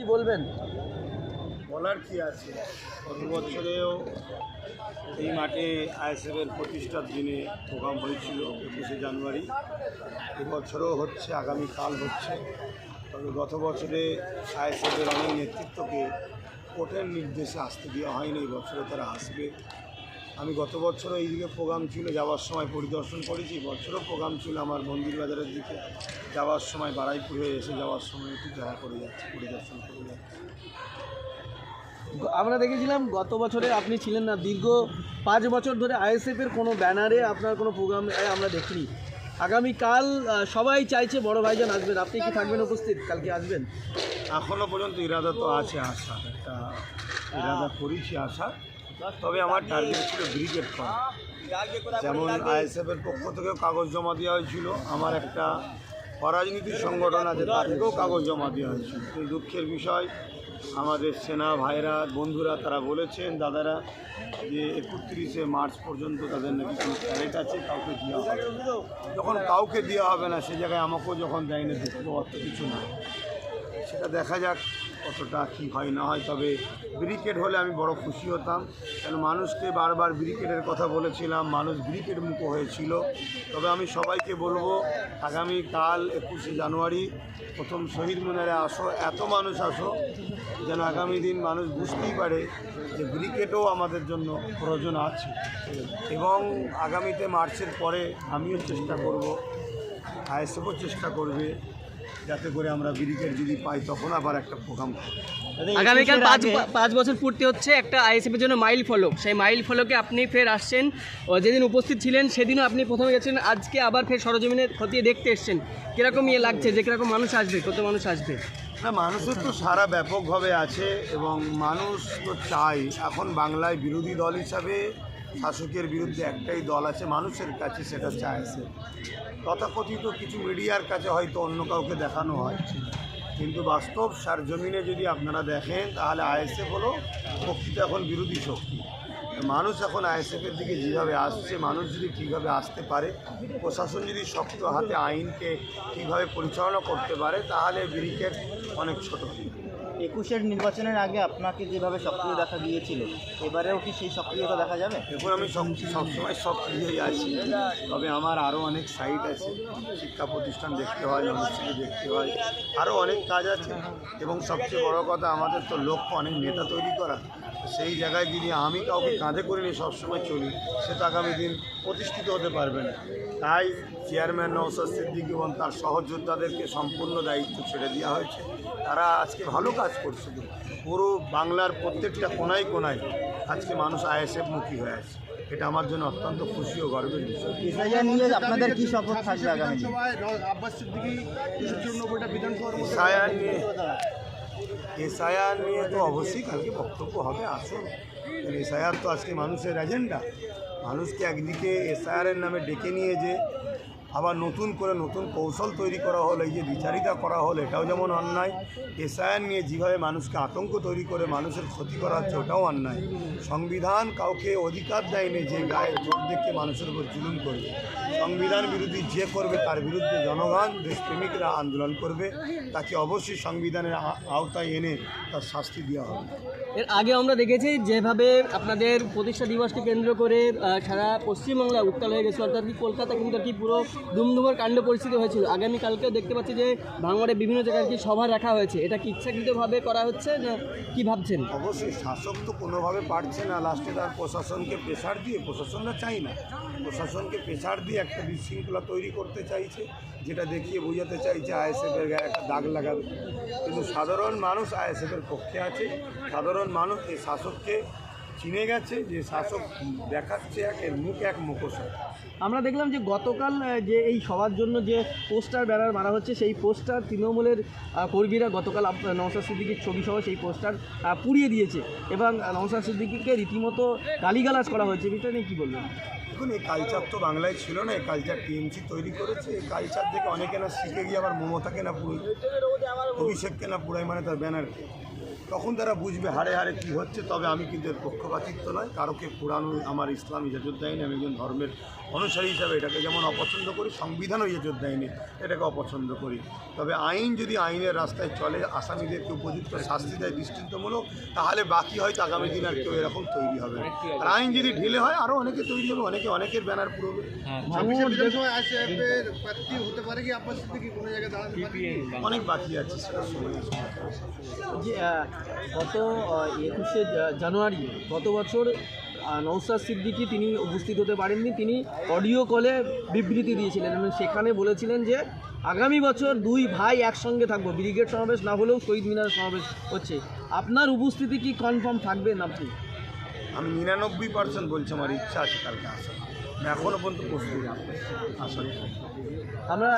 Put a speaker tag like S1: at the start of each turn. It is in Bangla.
S1: কি বলবেন?
S2: বলার কি আছে? গত বছরেও এই মাঠে আইএসএফের প্রতিষ্ঠার দিনে প্রোগ্রাম হয়েছিল একুশে জানুয়ারি। এবছরও হচ্ছে আগামীকাল হচ্ছে। তবে গত বছরে আইএসএফের অনেক নেতৃত্বকে কোর্টের নির্দেশে আসতে দেওয়া হয়নি এই বছরে তারা আসবে। আমি গত বছরও এইদিকে প্রোগ্রাম ছিল যাওয়ার সময় পরিদর্শন করেছি বছরও প্রোগ্রাম ছিল আমার মন্দির বাজারের দিকে যাওয়ার সময় বারাইপুর হয়ে এসে যাওয়ার সময় একটু দেখা করে যাচ্ছি পরিদর্শন করে যাচ্ছি।
S1: আমরা দেখেছিলাম গত বছরে আপনি ছিলেন না দীর্ঘ পাঁচ বছর ধরে আইএসএফ এর কোনো ব্যানারে আপনার কোনো প্রোগ্রাম আমরা দেখিনি। আগামীকাল সবাই চাইছে বড় ভাইজান আসবেন। আপনি কি থাকবেন উপস্থিত? কালকে আসবেন?
S2: এখনও পর্যন্ত ইরাদা তো আছে আসা একটা ইরাদা করেছি আসা তবে আমার টার্গেট ছিল ব্রিগেড করা যেমন আইএসএফের পক্ষ থেকেও কাগজ জমা দেওয়া হয়েছিল। আমার একটা অরাজনীতির সংগঠন আছে, তার থেকেও কাগজ জমা দেওয়া হয়েছিল। দুঃখের বিষয়, আমাদের সেনা ভাইরা বন্ধুরা তারা বলেছেন, দাদারা, যে একত্রিশে মার্চ পর্যন্ত তাদের নাকি কোনো ক্যারেট আছে, কাউকে দেওয়া হবে। যখন কাউকে দেওয়া হবে না, সে জায়গায় আমাকেও যখন দেয়নি দুঃখ অর্থ কিছু না। সেটা দেখা যাক। কতটা কী হয় না হয়, তবে ব্রিকেট হলে আমি বড় খুশি হতাম। কেন মানুষকে বারবার ব্রিকেটের কথা বলেছিলাম, মানুষ ব্রিকেট মুখো হয়েছিল। তবে আমি সবাইকে বলব, আগামী কাল একুশে জানুয়ারি প্রথম শহীদ মিনারে আসো, এত মানুষ আসো, যেন আগামী দিন মানুষ বুঝতেই পারে যে ব্রিকেটও আমাদের জন্য প্রয়োজন আছে। এবং আগামীতে মার্চের পরে আমিও চেষ্টা করব আইএসএফও চেষ্টা করবে। যাতে করে আমরা ব্রিকেট যদি পাই তখন আবার একটা প্রোগ্রাম
S3: আগামীকাল পাঁচ পাঁচ বছর পূর্তি হচ্ছে একটা আইএসএফ এর জন্য মাইল ফলক। সেই মাইল ফলকে আপনি ফের আসছেন। ও যেদিন উপস্থিত ছিলেন সেদিনও আপনি প্রথমে গেছেন। আজকে আবার ফের সরজমিনে খতিয়ে দেখতে এসছেন। কীরকম ইয়ে লাগছে? যে কীরকম মানুষ আসবে? কত মানুষ আসবে?
S2: না মানুষের তো সারা ব্যাপকভাবে আছে এবং মানুষ তো চাই। এখন বাংলায় বিরোধী দল হিসাবে শাসকের বিরুদ্ধে একটাই দল আছে, মানুষের কাছে সেটা চাইছে তথাকথিত কিছু মিডিয়ার কাছে হয়তো অন্য কাউকে দেখানো হয়। কিন্তু বাস্তব সারজমিনে যদি আপনারা দেখেন, তাহলে আইএসএফ হলো প্রকৃত এখন বিরোধী শক্তি। মানুষ এখন আইএসএফের দিকে যেভাবে আসছে, মানুষ যদি ঠিকভাবে আসতে পারে, প্রশাসন যদি শক্ত হাতে আইনকে ঠিকভাবে পরিচালনা করতে পারে, তাহলে ব্রিকেট অনেক ছোট
S4: একুশের নির্বাচনের আগে আপনাকে যেভাবে সক্রিয় দেখা গিয়েছিল, এবারেও কি সেই সক্রিয়তা দেখা যাবে?
S2: এখন আমি সব সবসময় সব ক্রিয়াই আছি। তবে আমার আরও অনেক সাইট আছে, শিক্ষা প্রতিষ্ঠান দেখতে হয় অনুষ্ঠানে দেখতে হয় আরও অনেক কাজ আছে। এবং সবচেয়ে বড় কথা, আমাদের তো লক্ষ্য অনেক নেতা তৈরি করা। সেই জায়গায় যদি আমি কাউকে কাঁধে করে নিয়ে সবসময় চলি, সে তো আগামী দিন প্রতিষ্ঠিত হতে পারবে না। তাই চেয়ারম্যান নৌসাদ সিদ্দিক এবং তার সহযোদ্ধাদেরকে সম্পূর্ণ দায়িত্ব ছেড়ে দেওয়া হয়েছে। তারা আজকে ভালো কাজ করছে পুরো বাংলার প্রত্যেকটা কোনায় কোনায় আজকে মানুষ আইএসএফ মুখী হয়ে আছে। এটা আমার জন্য অত্যন্ত খুশি ও গর্বের বিষয়।
S4: নিয়ে আপনাদের কি শপথ থাকবে আগামী
S2: এসআইআর নিয়ে এসআইআর নিয়ে তো অবশ্যই কালকে বক্তব্য হবে আসুন। এসআইআর তো আজকে মানুষের এজেন্ডা মানুষকে একদিকে এসআইআরের নামে ডেকে নিয়ে যে আবার নতুন করে নতুন কৌশল তৈরি করা হলো, এই যে বিচারিতা করা হলো, এটাও যেমন অন্যায়। এসআইআর নিয়ে যেভাবে মানুষকে আতঙ্ক তৈরি করে মানুষের ক্ষতি করা হচ্ছে, ওটাও অন্যায়। সংবিধান কাউকে অধিকার দেয়নি যে গায়ে জোর দেখে মানুষের উপর জুলুম করবে। সংবিধান বিরোধী যে করবে, তার বিরুদ্ধে জনগণ, দেশপ্রেমিকরা আন্দোলন করবে। তাকে অবশ্যই সংবিধানের আওতায় এনে তার শাস্তি দেওয়া হবে।
S3: এর আগে আমরা দেখেছি যেভাবে আপনাদের প্রতিষ্ঠা দিবসকে কেন্দ্র করে সারা পশ্চিমবাংলা উত্তাল হয়ে গেছে, অর্থাৎ কি কলকাতা কিন্তু কি পুরো দুমদুমার কাণ্ড পরিস্থিতি হয়েছিল। আগামীকালকেও দেখতে পাচ্ছি যে ভাঙড়ে বিভিন্ন জায়গায় কি সভা রাখা হয়েছে। এটা কি ইচ্ছাকৃতভাবে করা হচ্ছে না কি ভাবছেন?
S2: অবশ্যই শাসক তো কোনোভাবে পারছে না। লাস্টে তার প্রশাসনকে প্রেশার দিয়ে, প্রশাসনরা চাই না। প্রশাসনকে প্রেশার দিয়ে একটা বিশৃঙ্খলা তৈরি করতে চাইছে, যেটা দেখিয়ে বোঝাতে চাইছে আইএসএফের গায়ে একটা দাগ লাগাবে। কিন্তু সাধারণ মানুষ আইএসএফের পক্ষে আছে। সাধারণ মানুষ এই শাসককে চিনে গেছে যে শাসক দেখাচ্ছে এক এর মুখ এক মুখোশ
S1: আমরা দেখলাম যে গতকাল যে এই সবার জন্য যে পোস্টার ব্যানার মারা হচ্ছে সেই পোস্টার তৃণমূলের কর্মীরা গতকাল নওশাদ সিদ্দিকির ছবি সহ সেই পোস্টার পুড়িয়ে দিয়েছে এবং আহ, নওশাদ সিদ্দিকিকে রীতিমতো গালিগালাজ করা হয়েছে। এটা নিয়ে কী বলবেন?
S2: দেখুন এই কালচার তো বাংলায় ছিল না এই কালচার টিএমসি তৈরি করেছে এই কালচার থেকে অনেকে না শিখে গিয়ে আবার মমতাকে না পুরো অভিষেককে না পুরাই মানে তার ব্যানারকে তখন তারা বুঝবে হারে হারে কী হচ্ছে তবে আমি কিন্তু এর পক্ষপাতিত্ব নয়। কারোকে পুরানো আমার ইসলাম ইজাজত দেয়নি আমি একজন ধর্মের অনুসারী হিসাবে এটাকে যেমন অপছন্দ করি সংবিধানও ইজাজত দেয়নি এটাকে অপছন্দ করি। তবে আইন যদি আইনের রাস্তায় চলে আসামিদেরকে উপযুক্ত শাস্তি দেয় দৃষ্টান্তমূলক তাহলে বাকি হয়তো আগামী দিন আর কেউ এরকম তৈরি হবে। না। আর আইন যদি ঢিলে হয় আরও অনেকে তৈরি হবে অনেকে অনেকের ব্যানার পুরোবে অনেক বাকি আছে সেটা সময়
S1: গত একুশে জানুয়ারি গত বছর আহ, সিদ্দিকি তিনি উপস্থিত হতে পারেননি। তিনি অডিও কলে বিবৃতি দিয়েছিলেন এবং সেখানে বলেছিলেন যে আগামী বছর দুই ভাই একসঙ্গে থাকব ব্রিগেড সমাবেশ না হলেও শহীদ মিনার সমাবেশ হচ্ছে। আপনার উপস্থিতি কি কনফার্ম থাকবেন আপনি?
S2: আমি নিরানব্বই পার্সেন্ট বলছি আমার ইচ্ছা আছে কালকে আসার এখনও পর্যন্ত প্রস্তুত আসার
S1: আমরা